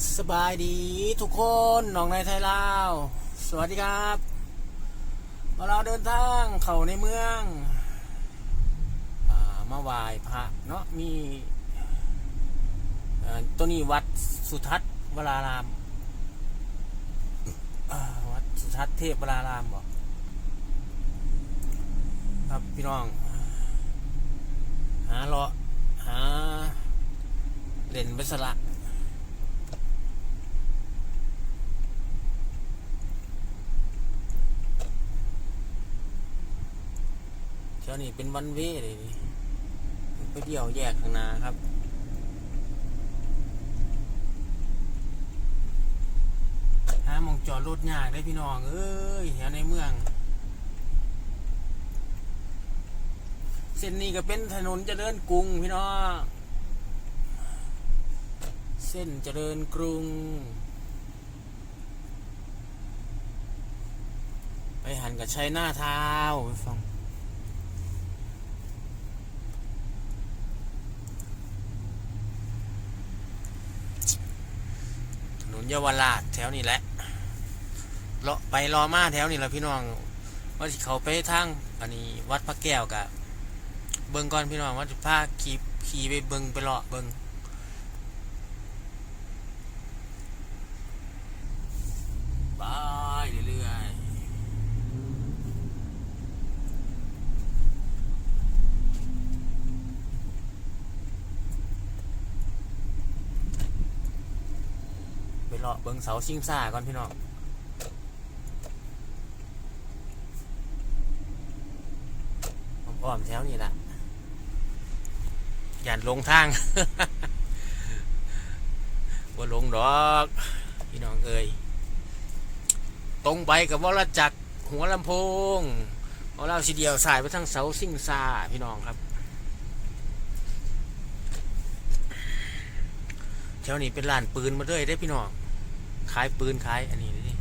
สบายดีทุกคนน้องในไทยลาว สวัสดีครับมาเราเดินทางเข้าในเมืองอามาไหว้พระเนาะมีตัวนี้วัดสุทัศน์วรารามวัดสุทัศน์เทพวรารามบอกครับพี่น้อง หาเลาะหาเล่นไปสละ เช้านี้เป็นวันเว่เลยนี่ไปเดี่ยวแยกข้างหน้าครับหามองจอดรถยากได้พี่น้องเอ้ยแถวในเมือง เส้นนี้ก็เป็นถนนเจริญกรุงพี่น้องเส้นเจริญกรุง ไปหันกับชัยหน้าเท้าไปฟัง นเยาวราชแถวนี้แหละเลาะไปรอมาแถวนี้แหละพี่น้องว่าเขาไปทางอันนี้วัดพระแก้วกับเบิงก่อนพี่น้องว่าจะพาขี่ขี่ไปเบิงไปเลาะเบิ่งไปเรื่อยๆไป เบิงเสาชิงซ่าก่อนพี่น้องอ้อมแถวนี้แหละอย่าลงทางว่าลงดอก พี่น้องเอ้ยตรงไปกับวรจักรหัวลำโพงเอาเราสีเดียวสายไปทางเสาซิ่งซาพี่น้องครับแถวนี้เป็นร้านปืนมาด้วยได้พี่น้อง ขายปืนขายอันนี้นี่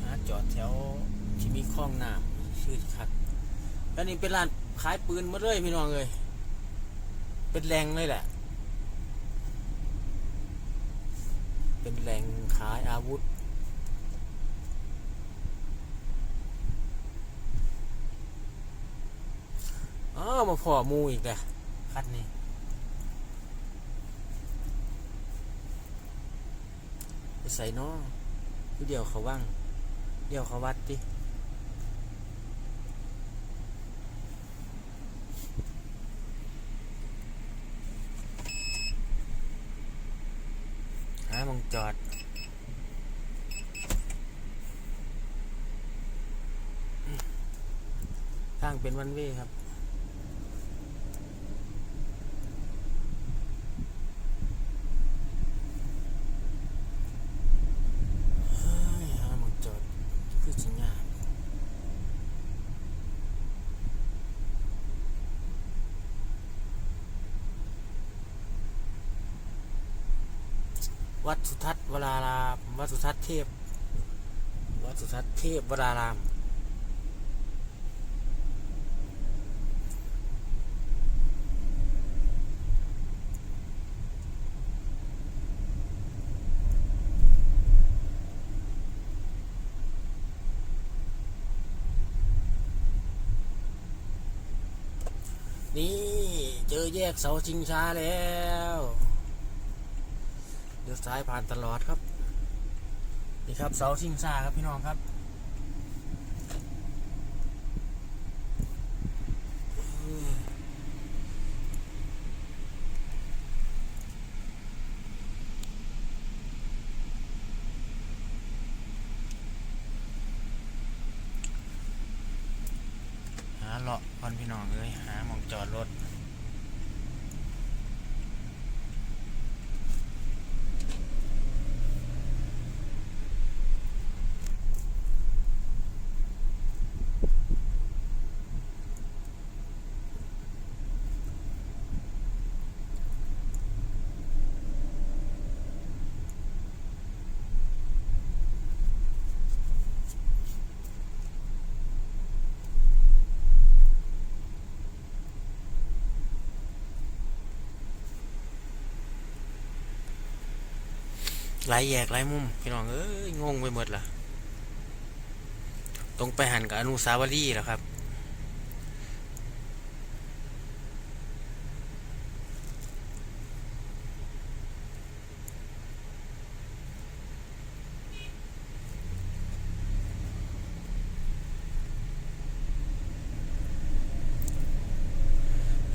หาจอดแถวที่มีคลองน้ำชื่อคักแล้วนี่เป็นร้านขายปืนมาด้วยพี่น้องเลยเป็นแหล่งเลยแหละ เป็นแหล่งขายอาวุธ มาพอมูอีกแหละคัดนี้ไปใส่เนาะคือเดี๋ยวเขาว่าง เดี๋ยวเขาวัดดิหามองจอดทางเป็นวันเวครับ เฮ้ยหาหมองจอดคือสิงาม วัดสุทัศน์วรารามวัดสุทัศน์เทพ วัดสุทัศน์เทพวราราม นี่เจอแยกเสาชิงช้าแล้ว เดือดซ้ายผ่านตลอดครับ นี่ครับเสาชิงซาครับพี่น้องครับ หาเลาะก่อนพี่น้องเลยหาหมองจอดรถ อ หลายแยกหลายมุมพี่น้องเอ้ยงงไปหมดละตรงไปหันกับอนุสาวรีย์แหละครับ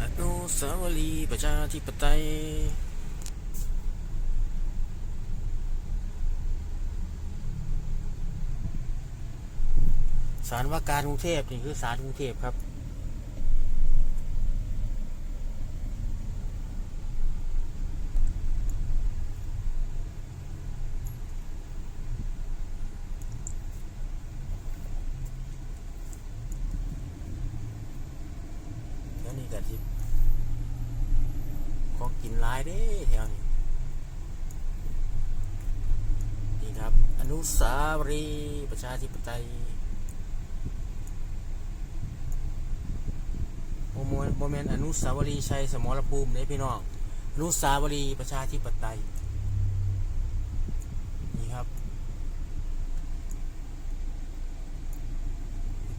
อนุสาวรีย์ประชาธิปไตย สารว่าการกรุงเทพนี่คือสารกรุงเทพครับ แล้วนี่ก็ที่ของกินหลายเด้แถวนี้นี่ครับ อนุสาวรีย์ประชาธิปไตย โมเมนต์อนุสาวรีย์ชัยสมรภูมิเด้พี่น้องอนุสาวรีย์ประชาธิปไตยนี่ครับ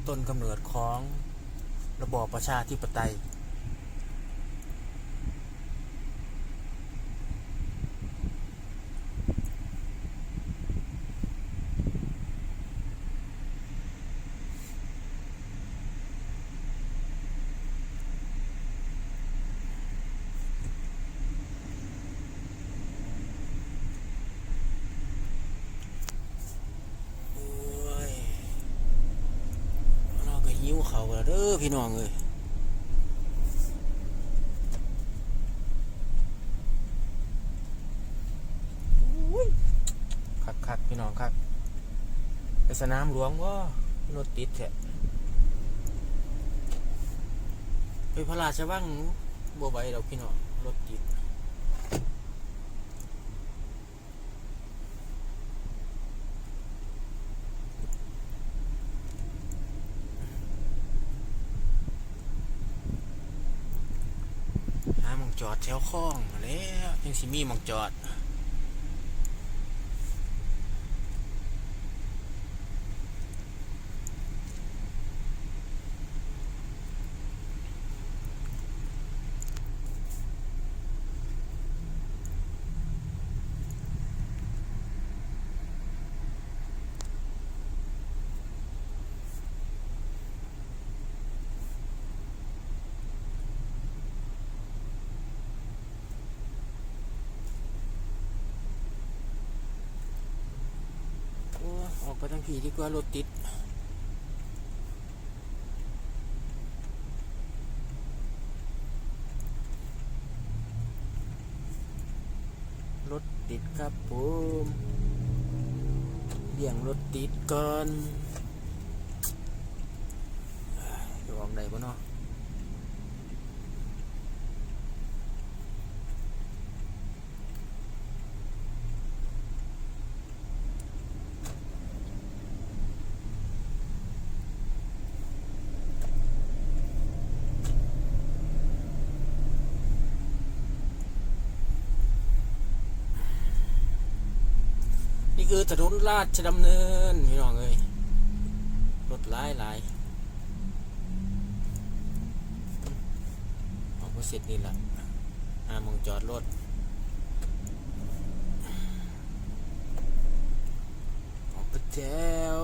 ต้นกำเนิดของระบอบประชาธิปไตย โอ้ยเราก็หิว เขาวแล้วเด้อพี่น้องเอ้ยอุ้ยคักคักๆพี่น้องครับไปสนามหลวงว่ารถติดแท้ไปพระราชวังบัวใบเราพี่น้องรถติด อดแถวคลองแล้วยังสิมีหมองจอด ไปทั้งผีดีกว่ารถติดรถติดครับผมเบี่ยงรถติดก่อนจะออกได้ปะเนาะ คือถนนราชดำเนินพี่น้องเอ้ยรถหลายหลายออกมาเสร็จนี่แหละหามองจอดรถออกไปแถว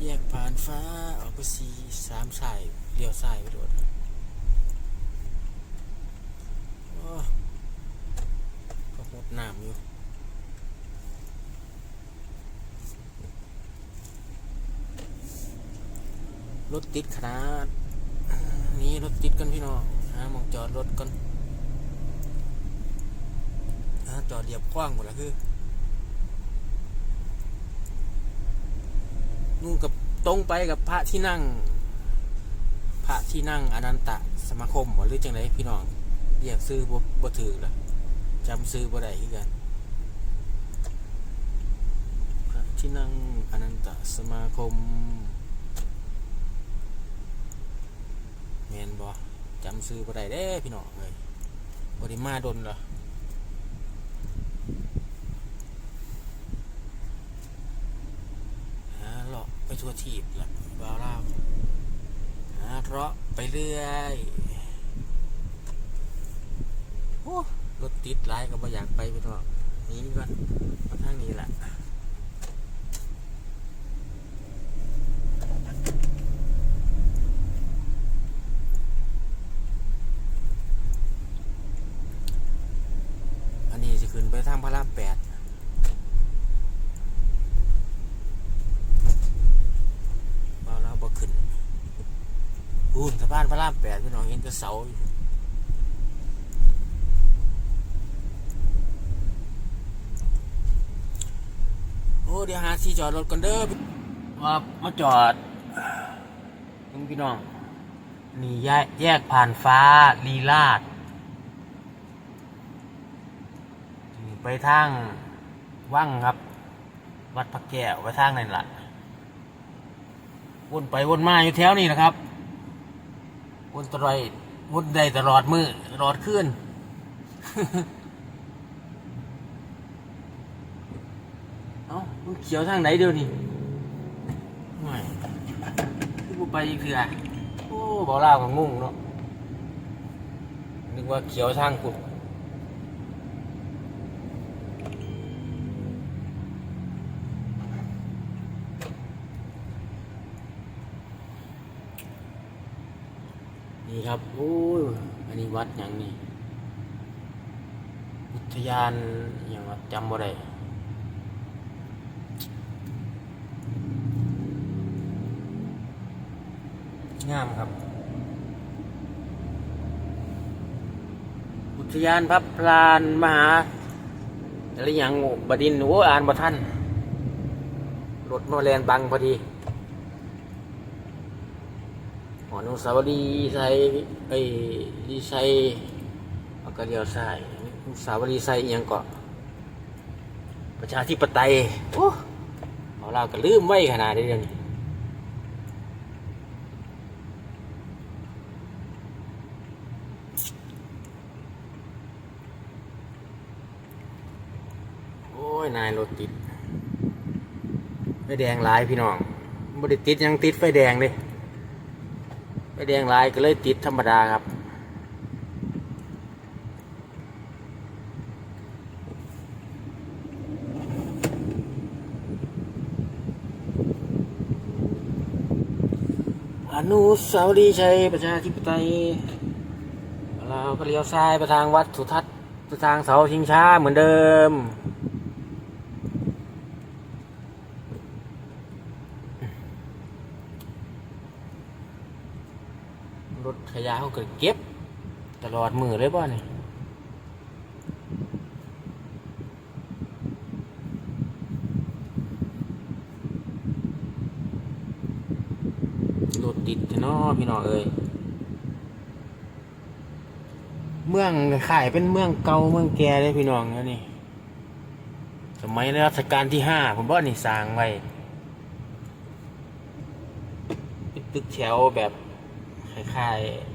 แยกผ่านฟ้าออกไปสีสามสายเลี้ยวซ้ายไปโดดโอ้ก็หดน้ำอยู่ รถติดขนาดนี่รถติดกันพี่น้องหามองจอดรถกันจอดเรียบกว้างหมดแล้วคือนู่นกับตรงไปกับพระที่นั่ง พระที่นั่งอนันตะสมาคมหรือจังไรพี่น้องเรียกซื้อบ่บถือละจำซื้อบ่ได้คือกันพระที่นั่งอนันตสมาคม มนบอจำซื้อบ่ได้เด้พี่น้องเลยบริมาดนเหรอฮะเลาะไปทัวร์ทีบล่ะบาร่าฮะเลาะไปเรื่อยโอ้รถติดร้ายก็บ่อยากไปพี่น้องนี้ก่อนมาทางนี้แหละานพระรามแปดพี่น้องเห็นแต่เสาอยู่โอ้เดี๋ยวหาที่จอดรถกันเด้อว่ามาจอดนี่พี่น้องนี่แยกแยกผ่านฟ้าลีลาดนี่ไปทางว่างครับ วัดพระแก้วไปทางนั่นแหละวนไปวนมาอยู่แถวนี้นะครับ วนตรอดวนได้ตลอดมือตลอดคืนเอ้ามันเขียวทางไหนเดียวนี้ไม่คือบุไปอีกเถื่อโอ้บอกล่าวก็งงเนาะนึกว่าเขียวทางกุด ครับ โอ้ย อันนี้วัดอย่างนี้ อุทยานอย่างว่าจำบ่ได้งามครับ อุทยานพระพลานมหาอะไรอย่างบดินโอ้อ่านบ่ท่านรถมาแลนบังพอดีห ออนุสาวรีย์ไซไอ้ดีไซเอากระเดียวใส่ายอนุสาวรีย์ไซอิหยังเกาะประชาธิปไตยโอ้เอาเราก็ลืมไว้ขนาดนี้เดี๋ยวนี้โอ้ยนายรถติดไฟแดงหลายพี่น้องบ่ได้ติดหยังติดไฟแดงเลย ไฟแดงลายก็เลยติดธรรมดาครับ อนุสาวรีย์ชัยประชาธิปไตยเราก็เลี้ยวซ้ายไปทางวัดสุทัศน์ไปทางเสาชิงช้าเหมือนเดิม รถขยะเขาก็เก็บ ตลอดมือเลยป่ะนี่รถติดเนาะพี่น้องเอ้ยเมืองขายเป็นเมืองเก่าเมืองแก่เลยพี่น้องนี่ยนี่สมัยรัชกาลที่ห้าผมว่านี่สร้างไว้ตึกแถวแบบ คล้ายๆ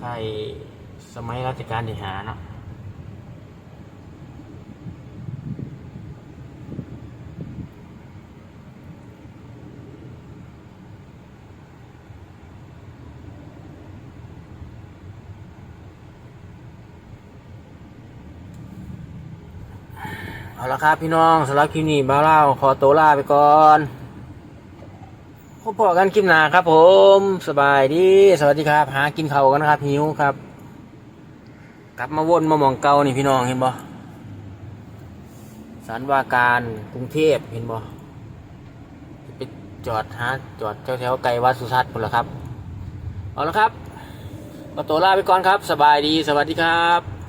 คล้ายๆสมัยรัชกาลที่หาเนาะเอาละครับพี่น้องสำหรับคลิปนี้บ้าวเล่าขอตัวลาไปก่อน พบกันคลิปหน้าครับ ผมสบายดีสวัสดีครับ หากินเขากันครับหิวครับ กลับมาวนมาหมองเก่านี่พี่น้องเห็นบ่สันวาการกรุงเทพเห็นบ่ไปจอดหาจอดแถวแถวๆไกลวัดสุทัศน์หมดแล้วครับ เอาละครับขอตัวลาไปก่อนครับ สบายดีสวัสดีครับ